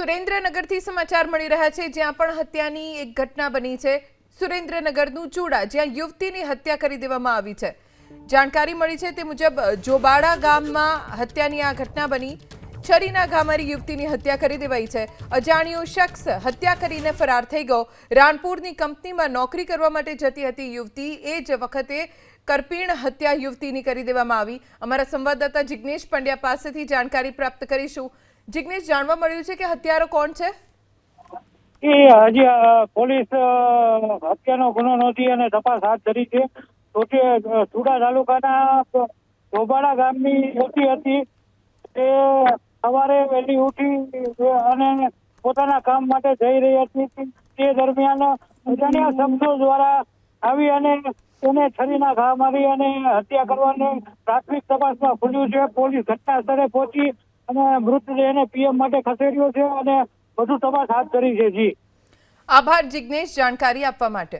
સુરેન્દ્રનગરથી સમાચાર મળી રહ્યા છે, જ્યાં પણ હત્યાની એક ઘટના બની છે. સુરેન્દ્રનગરનું ચૂડા, જ્યાં યુવતીની હત્યા કરી દેવામાં આવી છે. જાણકારી મળી છે તે મુજબ જોબાડા ગામમાં હત્યાની આ ઘટના બની. છરીના ગામારી યુવતીની હત્યા કરી દેવાઈ છે. અજાણ્યો શખ્સ હત્યા કરીને ફરાર થઈ ગયો. રાણપુરની કંપનીમાં નોકરી કરવા માટે જતી હતી યુવતી. એ જ વખતે કરપીણ હત્યા યુવતીની કરી દેવામાં આવી. અમારા સંવાદદાતા જિગ્નેશ પંડ્યા પાસેથી જાણકારી પ્રાપ્ત કરીશું. જિગ્નેશ, જાણવા મળ્યું છે કે હત્યારો કોણ છે? એ હજી પોલીસ હત્યાનો ગુનો નોંધી અને તપાસ હાથ ધરી છે. ચુડા તાલુકાના ધોબાડા ગામની યુવતી હતી. તે સવારે વહેલી ઉઠી અને પોતાના કામ માટે જઈ રહી હતી. તે દરમિયાન અજાણ્યા શબ્દો દ્વારા આવી અને તેને છરીના ઘા મારી અને હત્યા કરવાની પ્રાથમિક તપાસમાં ખુલ્યું છે. પોલીસ ઘટના સ્થળે પહોંચી અને મૃતદેહને પીએમ માટે ખસેડ્યો છે અને વધુ તપાસ હાથ ધરી છે જી. આભાર જિજ્ઞેશ જાણકારી આપવા માટે.